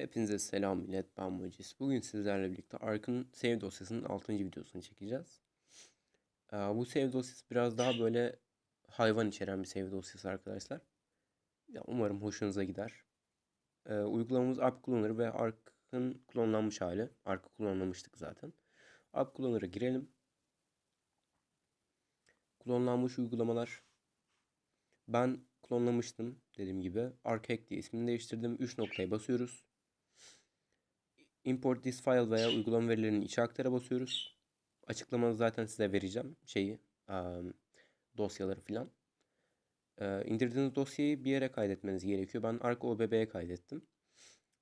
Hepinize selam millet ben Mucis. Bugün sizlerle birlikte Ark'ın save dosyasının 6. videosunu çekeceğiz. Ee, bu save dosyası biraz daha böyle hayvan içeren bir save dosyası arkadaşlar. Ya, umarım hoşunuza gider. Ee, uygulamamız App Cloner ve Ark'ın klonlanmış hali. Ark'ı klonlamıştık zaten. App Cloner'a girelim. Klonlanmış uygulamalar. Ben klonlamıştım dediğim gibi. Archack diye ismini değiştirdim. 3 noktaya basıyoruz. Import this file veya uygulama verilerini içe aktara basıyoruz. Açıklamanı zaten size vereceğim şeyi, um, dosyaları filan. Ee, indirdiğiniz dosyayı bir yere kaydetmeniz gerekiyor. Ben Arc OBB'ye kaydettim.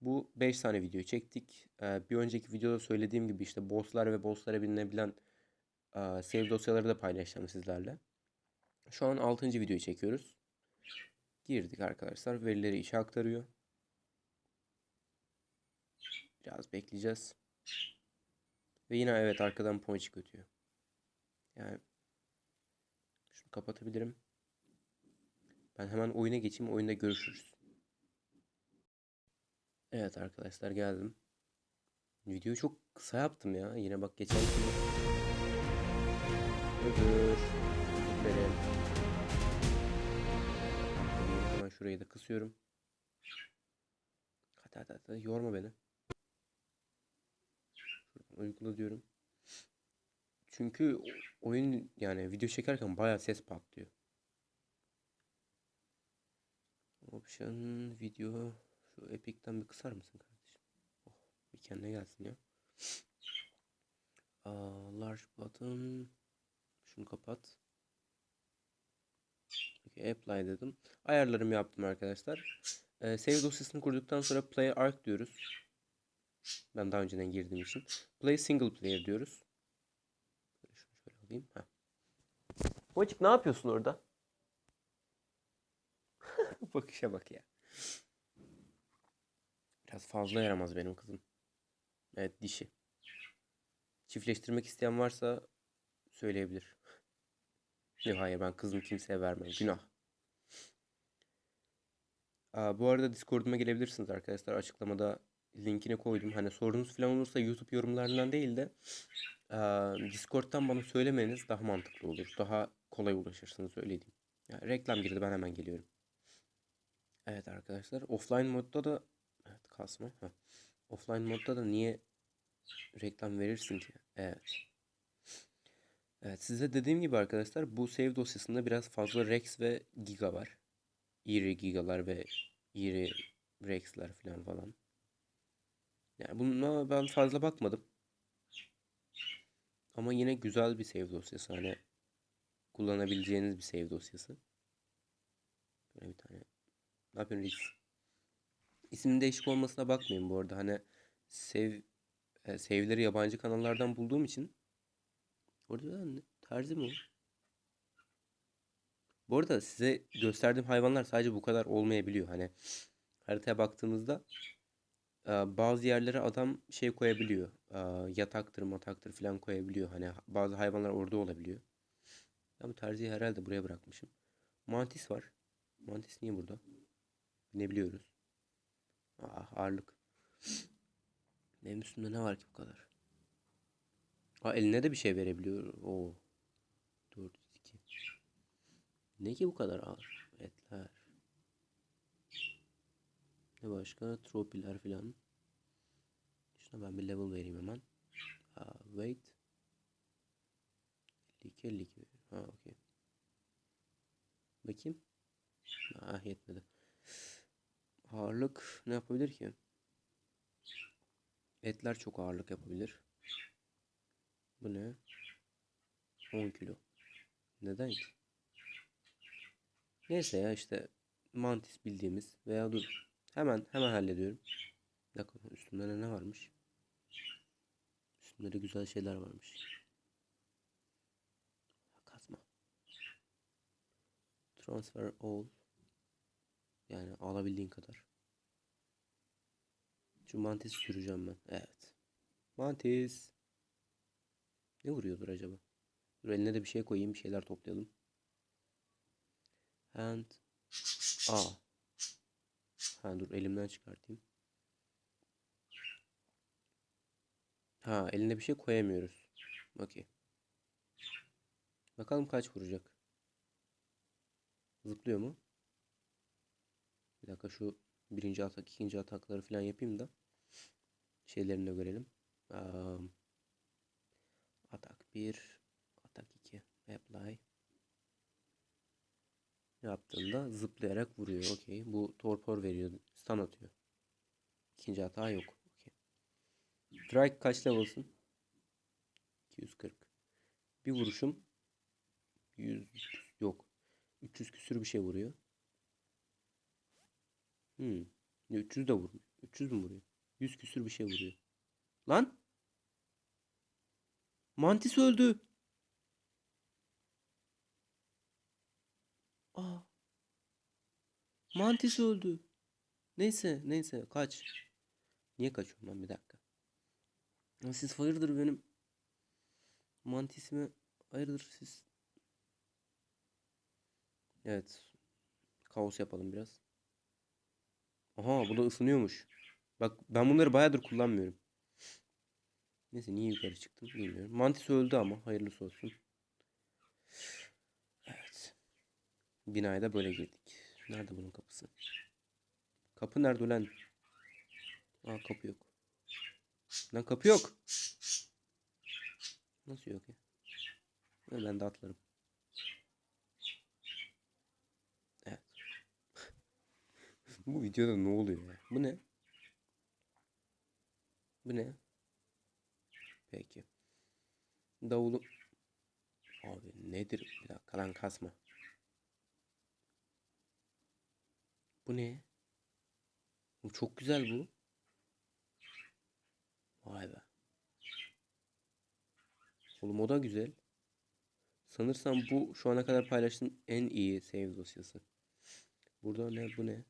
Bu 5 tane video çektik. Ee, bir önceki videoda söylediğim gibi işte bosslar ve bosslara bilinebilen uh, save dosyaları da paylaşacağım sizlerle. Şu an 6. videoyu çekiyoruz. Girdik arkadaşlar. Verileri içe aktarıyor. Biraz bekleyeceğiz. Ve yine evet arkadan ponçik ötüyor. Yani şunu kapatabilirim. Ben hemen oyuna geçeyim. Oyunda görüşürüz. Evet arkadaşlar geldim. Videoyu çok kısa yaptım ya. Yine bak geçen gibi. Öbür. Verelim. Hemen şurayı da kısıyorum. Hadi hadi hadi yorma beni. Uygula diyorum. Çünkü oyun yani video çekerken bayağı ses patlıyor. Option video şu Epic'ten bir kısar mısın kardeşim? Oh, bir kendine gelsin ya. Aa, large button şunu kapat. Okay, apply dedim. Ayarlarımı yaptım arkadaşlar. Ee, save dosyasını kurduktan sonra play arc diyoruz. Ben daha önceden girdiğim için. Play single player diyoruz. Şunu şöyle alayım. Heh. Boçik ne yapıyorsun orada? Bakışa bak ya. Biraz fazla yaramaz benim kızım. Evet dişi. Çiftleştirmek isteyen varsa söyleyebilir. Yok hayır ben kızım kimseye vermem. Günah. Aa, bu arada Discord'uma gelebilirsiniz arkadaşlar. Açıklamada linkini koydum. Hani sorunuz falan olursa YouTube yorumlarından değil de aa, Discord'dan bana söylemeniz daha mantıklı olur. Daha kolay ulaşırsınız öyle diyeyim. Ya, reklam girdi ben hemen geliyorum. Evet arkadaşlar offline modda da evet kasma. Heh. Offline modda da niye reklam verirsin ki? Evet. Evet size dediğim gibi arkadaşlar bu save dosyasında biraz fazla rex ve giga var. İri gigalar ve iri rex'ler falan falan. Yani buna ben fazla bakmadım. Ama yine güzel bir save dosyası. Hani kullanabileceğiniz bir save dosyası. Böyle bir tane. Ne yapıyorsun Rex? İsmin değişik olmasına bakmayın bu arada. Hani save, e, save'leri yabancı kanallardan bulduğum için Orada ne? Terzi mi? Bu arada size gösterdiğim hayvanlar sadece bu kadar olmayabiliyor. Hani haritaya baktığınızda bazı yerlere adam şey koyabiliyor. Yataktır, mataktır falan koyabiliyor. Hani bazı hayvanlar orada olabiliyor. Bu terziyi herhalde buraya bırakmışım. Mantis var. Mantis niye burada? Ne biliyoruz? Ah ağırlık. Benim üstümde ne var ki bu kadar? Aa, eline de bir şey verebiliyor. O 402. Ne ki bu kadar ağır? Etler. Ne başka? Tropiler filan. Şuna ben bir level vereyim hemen. Aa, wait. 52 52. Ha okey. Bakayım. Ah yetmedi. Ağırlık ne yapabilir ki? Etler çok ağırlık yapabilir. Bu ne? 10 kilo. Neden ki? Neyse ya işte mantis bildiğimiz veya dur. Hemen hemen hallediyorum. Bir dakika üstümde ne varmış? Üstümde de güzel şeyler varmış. Kazma. Transfer all. Yani alabildiğin kadar. Şu mantis süreceğim ben. Evet. Mantis. Ne vuruyordur acaba? Dur eline de bir şey koyayım. Bir şeyler toplayalım. Hand. A. Ha dur elimden çıkartayım. Ha eline bir şey koyamıyoruz. Okey. Bakalım kaç vuracak. Zıplıyor mu? Bir dakika şu birinci atak, ikinci atakları falan yapayım da şeylerini de görelim. Um, atak 1, atak 2, apply. Yaptığında zıplayarak vuruyor. Okey. Bu torpor veriyor. Stun atıyor. İkinci hata yok. Okey. Drake kaç level'sın? 240. Bir vuruşum 100 yok. 300 küsür bir şey vuruyor. Hmm. Ya 300 de vurmuyor. 300 mü vuruyor? 100 küsür bir şey vuruyor. Lan! Mantis öldü. Aa. Mantis öldü. Neyse, neyse kaç. Niye kaçıyorum lan bir dakika. Siz hayırdır benim mantisime hayırdır siz. Evet. Kaos yapalım biraz. Aha bu da ısınıyormuş. Bak ben bunları bayağıdır kullanmıyorum. Neyse niye yukarı çıktım bilmiyorum. Mantis öldü ama hayırlısı olsun. Evet. Binaya da böyle girdik. Nerede bunun kapısı? Kapı nerede ulan? Aa kapı yok. Lan kapı yok. Nasıl yok ya? Ha, Ben de atlarım. Evet. Bu videoda ne oluyor ya? Bu ne? Bu ne? Peki. Davulu... Abi nedir? Bir dakika lan kasma. Bu ne? Bu çok güzel bu. Vay be. Oğlum o da güzel. Sanırsam bu şu ana kadar paylaştığım en iyi save dosyası. Burada ne bu ne?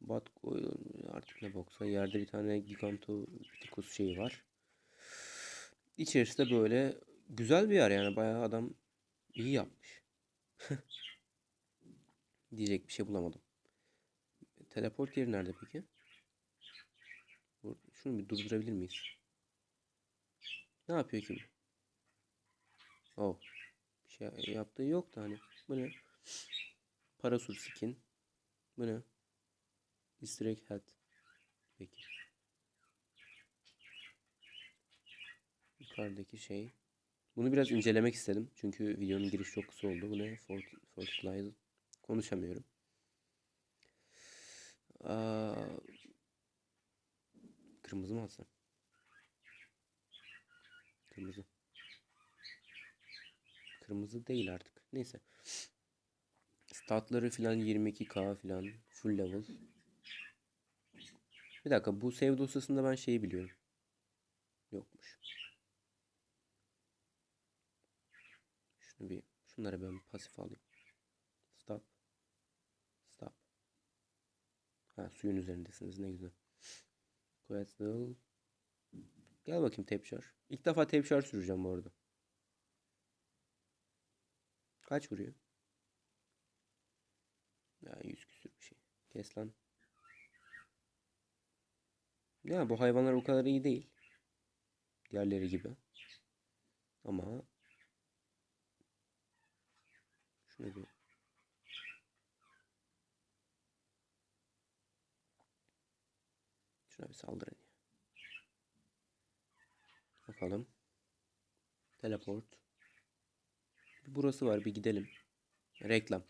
Bat artık ne boksa yerde bir tane Gigantopithecus şeyi var. İçerisi de böyle güzel bir yer yani bayağı adam iyi yapmış. Diyecek bir şey bulamadım. Teleport yeri nerede peki? Şunu bir durdurabilir miyiz? Ne yapıyor ki bu? Oh. Bir şey yaptığı yok da hani. Bu ne? Parasur skin. Bu ne? Easter hat. Peki. Yukarıdaki şey. Bunu biraz incelemek istedim. Çünkü videonun giriş çok kısa oldu. Bu ne? Fort, Fortified. Konuşamıyorum. Aa, kırmızı mı alsam? Kırmızı. Kırmızı değil artık. Neyse. Statları filan 22k filan. Full level. Bir dakika bu save dosyasında ben şeyi biliyorum. Yokmuş. Şunu bir şunları ben pasif alayım. Ha suyun üzerindesiniz ne güzel. Quetzal. Gel bakayım tepşar. İlk defa tepşar süreceğim bu arada. Kaç vuruyor? Ya yüz küsür bir şey. Kes lan. Ya bu hayvanlar o kadar iyi değil. Diğerleri gibi. Ama şunu bir Şuna bir saldırın. Bakalım. Teleport. Burası var bir gidelim. Reklam.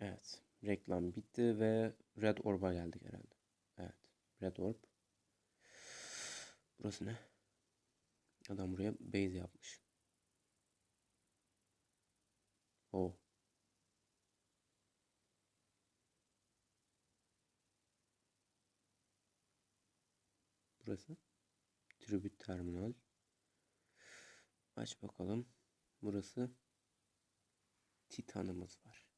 Evet. Reklam bitti ve Red Orb'a geldik herhalde. Evet. Red Orb. Burası ne? Adam buraya base yapmış. Oh. Burası. Tribute Terminal. Aç bakalım. Burası. Titanımız var.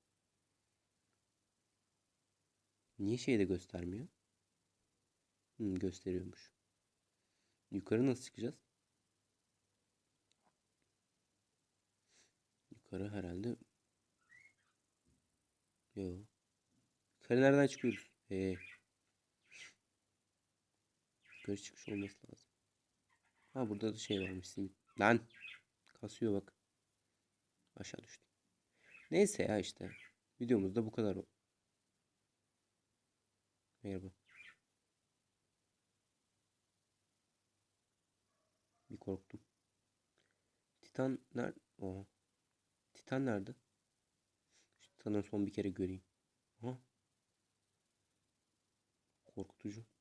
Niye şeyde göstermiyor? Hmm, gösteriyormuş. Yukarı nasıl çıkacağız? Yukarı herhalde. Yo. Yukarı nereden çıkıyoruz? Ee. Yukarı çıkış olması lazım. Ha burada da şey varmış simit. Lan. Kasıyor bak. Aşağı düştü. Neyse ya işte. Videomuz da bu kadar. Merhaba. Bir korktum. Titan nerede? Oha. Titan nerede? Şu Titan'ı son bir kere göreyim. Aha. Korkutucu.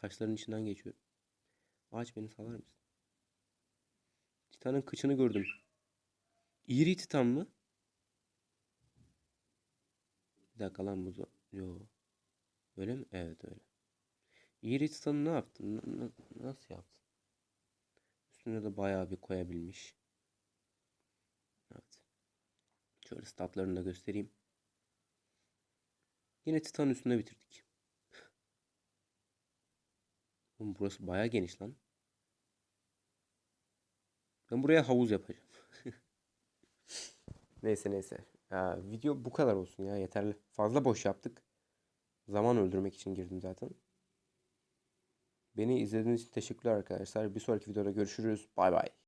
Taşların içinden geçiyor. Ağaç beni salar mısın? Titan'ın kıçını gördüm. İri Titan mı? Bir dakika lan bu. Yo. Öyle mi? Evet öyle. İri Titan'ı ne yaptın? N- nasıl yaptın? Üstüne de bayağı bir koyabilmiş. Evet. Şöyle statlarını da göstereyim. Yine Titan'ın üstünde bitirdik. Oğlum burası bayağı geniş lan. Ben buraya havuz yapacağım. neyse neyse. Ya, video bu kadar olsun ya yeterli. Fazla boş yaptık. Zaman öldürmek için girdim zaten. Beni izlediğiniz için teşekkürler arkadaşlar. Bir sonraki videoda görüşürüz. Bay bay.